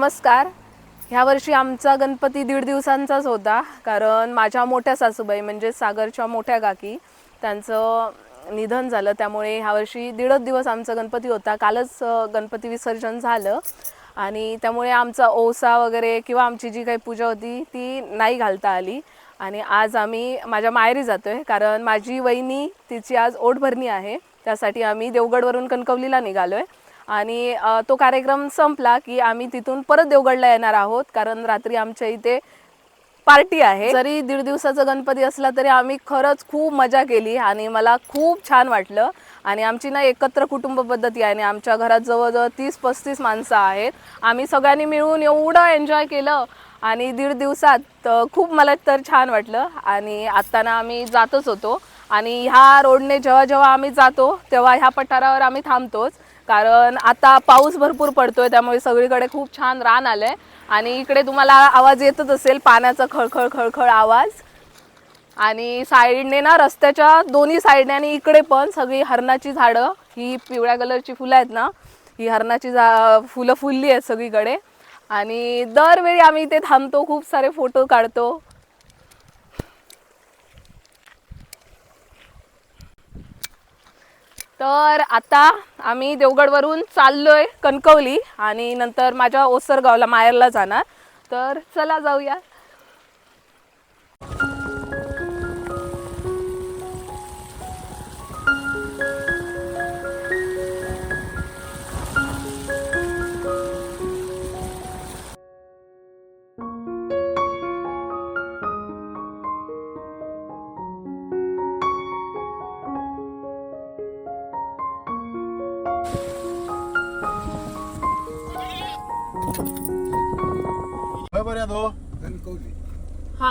नमस्कार. ह्या वर्षी आमचा गणपती दीड दिवसांचाच होता कारण माझ्या मोठ्या सासूबाई म्हणजे सागरच्या मोठ्या काकी त्यांचं निधन झालं. त्यामुळे ह्या वर्षी दीडच दिवस आमचा गणपती होता. कालच गणपती विसर्जन झालं. आणि त्यामुळे आमचा ओसा वगैरे किंवा आमची जी काही पूजा होती ती नाही घालता आली. आणि आज आम्ही माझ्या माहेरी आहे कारण माझी वहिनी तिची आज ओढभरणी आहे. त्यासाठी आम्ही देवगडवरून कणकवलीला निघालो आहे आणि तो कार्यक्रम संपला की आम्ही तिथून परत देवगडला येणार आहोत. कारण रात्री आमच्या इथे पार्टी आहे. जरी दीड दिवसाचा गणपती असला तरी आम्ही खरंच खूप मजा केली आणि मला खूप छान वाटलं. आणि आमची ना एकत्र कुटुंब पद्धती आहे आणि आमच्या घरात जवळजवळ तीस पस्तीस माणसं आहेत. आम्ही सगळ्यांनी मिळून एवढं एन्जॉय केलं आणि दीड दिवसात खूप मला तर छान वाटलं. आणि आत्ता ना आम्ही जातच होतो. आणि ह्या रोडने जेव्हा जेव्हा आम्ही जातो तेव्हा ह्या पठारावर आम्ही थांबतोच. कारण आता पाऊस भरपूर पडतोय त्यामुळे सगळीकडे खूप छान रान आलंय. आणि इकडे तुम्हाला आवाज येतच असेल पाण्याचा खळखळ खळखळ आवाज. आणि साईडने ना रस्त्याच्या दोन्ही साईडने आणि इकडे पण सगळी हरणाची झाडं ही पिवळ्या कलरची फुलं आहेत ना ही हरणाची झा फुलं फुलली आहेत सगळीकडे. आणि दरवेळी आम्ही इथे थांबतो खूप सारे फोटो काढतो. तर आता आम्ही देवगडवरून चाललोय कणकवली आणि नंतर माझ्या ओसरगावला माहेरला जाणार. तर चला जाऊया.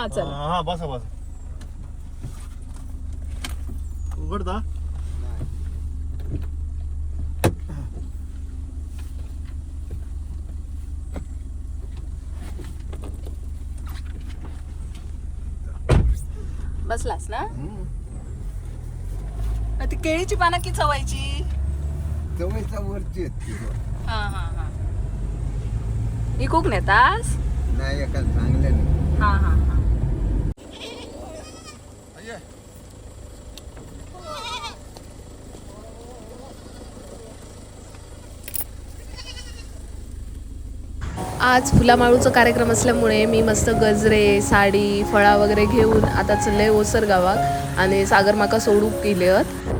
हा चला हा बसा बसा. उघडता? बसलास ना? मग ती केळीची पानं की चवायची जवळचा वरची आहेत ती दोन. हा हा हा. इकूक नेतास? नाही एका चांगल्या नाही. हा हा हा. आज फुलामाळूचा कार्यक्रम असल्यामुळे मी मस्त गजरे साडी फळा वगैरे घेऊन आता चालले ओसर गावात आणि सागर माका सोडूक गेलेत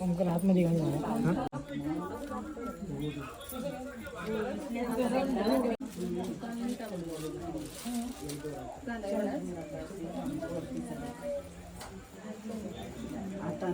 अंकल आतमध्ये घालून आता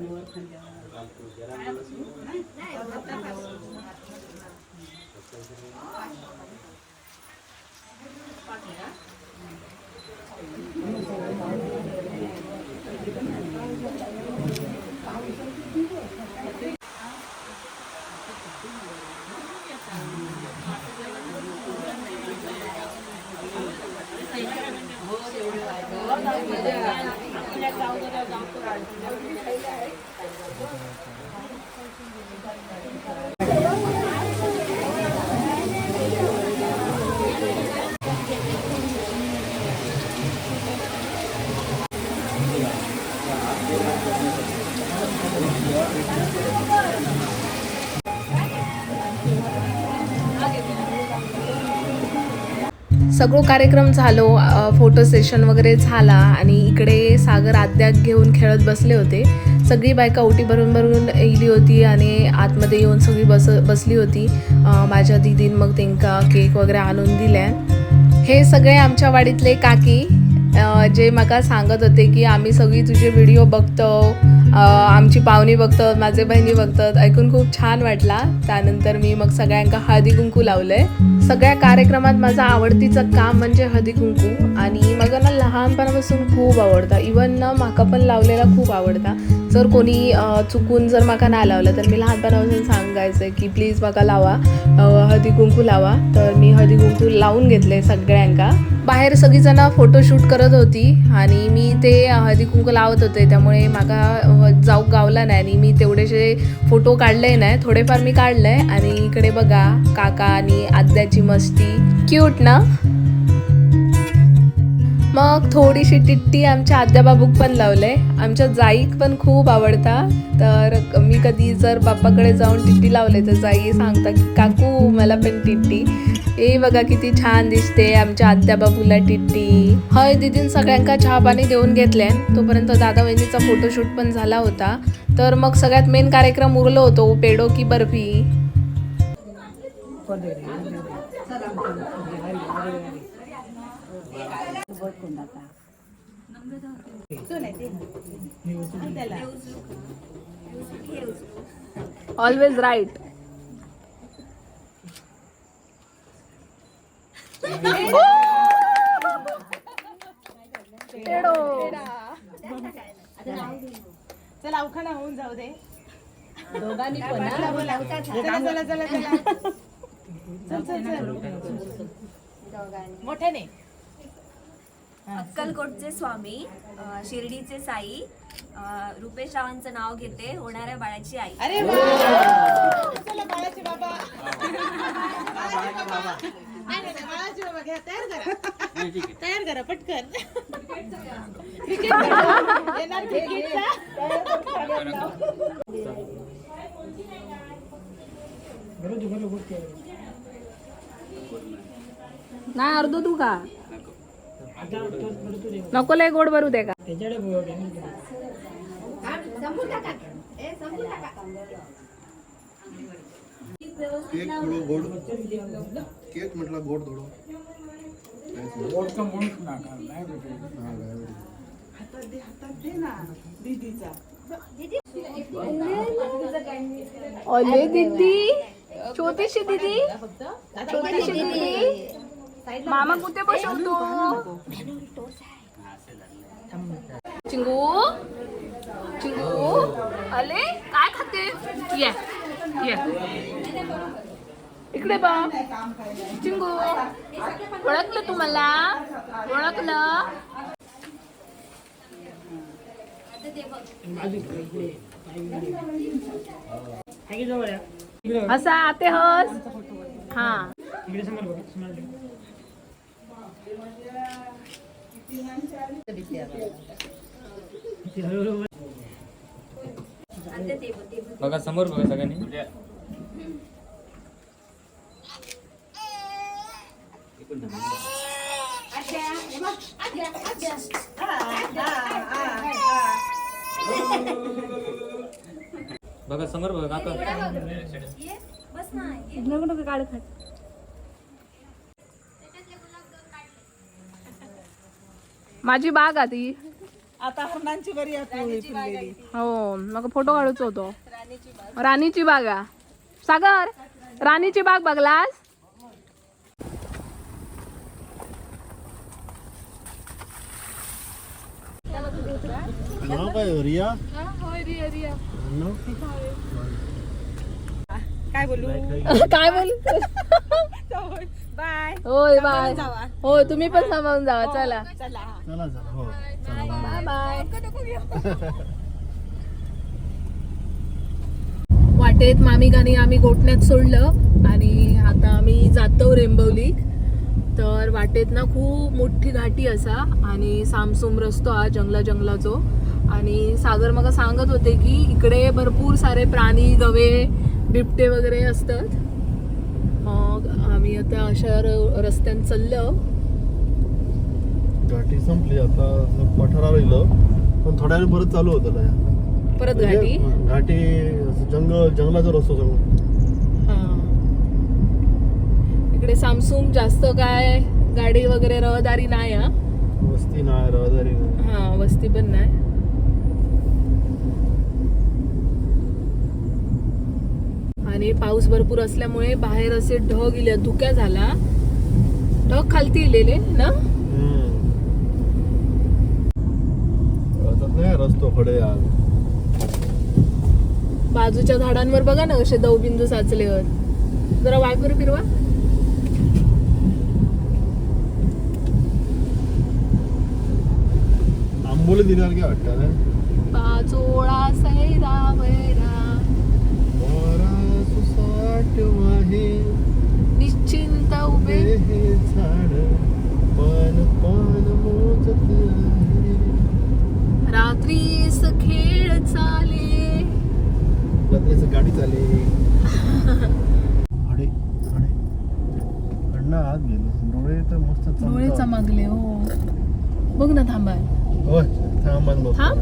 सगळं कार्यक्रम झालो फोटो सेशन वगैरे झाला आणि इकडे सागर आद्याक घेऊन खेळत बसले होते. सगळी बायका ओटी भरून भरून येली होती आणि आतमध्ये येऊन सगळी बस बसली होती. माझ्या दिदीन मग त्यांका केक वगैरे आणून दिल्या. हे सगळे आमच्या वाडीतले काकी जे म्हाका सांगत होते की आम्ही सगळी तुझे व्हिडिओ बघतो आमची पाहुणी बघतात माझे बहिणी बघतात. ऐकून खूप छान वाटला. त्यानंतर मी मग सगळ्यांका हळदी कुंकू आहे सगळ्या कार्यक्रमात माझं आवडतीचं काम म्हणजे हळदी कुंकू. आणि मला ना लहानपणापासून खूप आवडता. इवन ना म्हाका पण लावलेला खूप आवडता. जर कोणी चुकून जर म्हाका नाही लावलं तर मी लहानपणापासून सांगायचं की प्लीज म्हाका लावा. हळदी कुंकू लावा. तर मी हळदी कुंकू लावून घेतले सगळ्यांका. बाहेर सगळीजणं फोटोशूट करत होती आणि मी ते हळदी कुंकू लावत होते. त्यामुळे म्हाका जाऊ गावला नाही आणि मी तेवढेसे फोटो काढले नाही. थोडेफार मी काढले आणि इकडे बघा काका आणि आद्याची मस्ती. क्यूट ना? मग थोडीशी टिट्टी आमच्या आद्याबाबूक पण लावले आमच्या जाईक पण खूप आवडता. तर मी कधी जर बाप्पाकडे जाऊन टिट्टी लावले तर जाई सांगता की काकू मला पण टिट्टी ए बघा किती छान दिसते आमच्या आद्याबाबूला टिट्टी हय दिदीन सगळ्यांका चहा पाणी देऊन घेतले तोपर्यंत दादा वहिनीचा फोटोशूट पण झाला होता. तर मग सगळ्यात मेन कार्यक्रम उरलो होतो पेडो की बर्फी. Always right. चला उखाणा होऊन जाऊ दे. दोघांनी पण चला चला चला चला. चल चल चल. मोठ्याने. अक्कलकोटचे स्वामी अ, शिर्डीचे साई अ, रुपेश रावांचं नाव घेते होणाऱ्या बाळाची आई. अरे वा! चला बाळाचे बाबा. बाळाचे बाबा. नाही, नाही, नाही, बाळाचे बाबा घ्या तयार करा. तयार करा पटकन. क्रिकेट खेळू. येणार क्रिकेटचा नाही अर्ध तू का नको लय गोड भरू दे का? केक थोडं गोड. म्हटलं गोड थोडं. दीदी छोटीशी दीदी छोटीशी दीदी. मामा कुठे बसवतो? चिंगू? चिंगू? आले काय खाते? ये ये. इकडे बा चिंगू ओळखलं तुम्हाला? ओळखलं? असा आते हस. हा. बघा समोर बघा सगळ्यांनी. बघा समोर बघा काका. ये. बस ना माझी बाग आ ती आता हरणांची बरी आहे. हो मग फोटो काढूचो होतो. राणीची बाग. आ. सागर राणीची बाग बघलास? काय बोलू? काय बोल? बाय होय बाय हो तुम्ही पण सांभाळून जावा चला. चला. हा. चला हो बाय. बाय वाटेत मामी गाणी आम्ही गोठण्यात सोडलं आणि आता आम्ही जातो रेंबवली तर वाटेत ना खूप मोठी घाटी असा आणि सामसूम रस्तो हा जंगला जंगलाचो. आणि सागर मग सांगत होते की इकडे भरपूर सारे प्राणी गवे बिबटे वगैरे असतात. आता अशा रस्त्यान चाललो. घाटी संपली आता पठारा राहिलं पण थोड्या वेळ परत चालू होतं ना परत घाटी म्हणजे घाटी जंगल जंगलाचा रस्तो सगळं हा. इकडे सामसूम जास्त काय गाडी वगैरे रहदारी नाही हा वस्ती नाही रहदारी. हा वस्ती पण नाही आणि पाऊस भरपूर असल्यामुळे बाहेर असे ढग इले धुक्या झाला ढग खालती इलेले ना? रस्तो खडे आज? बाजूच्या झाडांवर बघा ना कसे दवबिंदू साचलेवर जरा वायपर फिरवा. आंबोली दिल्यावर काय वाटतं ना पाचोळा सुसाट वाहे निश्चिंत उभे. हे झाड पान पान मोजत आहे. रात्रीस खेळ चाले. रात्रीचं गाडी चाले. खडे खडे कडनं आत गेलो. डोळे तर मस्त डोळे. चमकले हो. बघ ना थांबा बघ. थांब.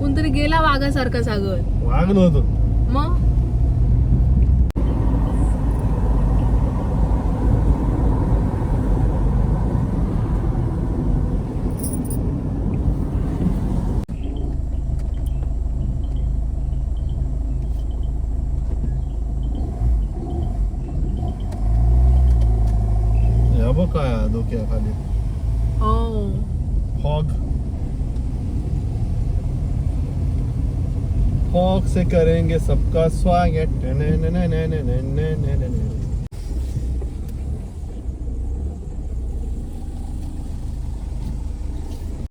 कोणतरी गेला वाघासारखा सागर. वाघ नव्हतो. मग? 아보카야 노키야 칼리 Oh. 포크 포크 से करेंगे सबका स्वागत। ने ने ने ने ने ने ने ने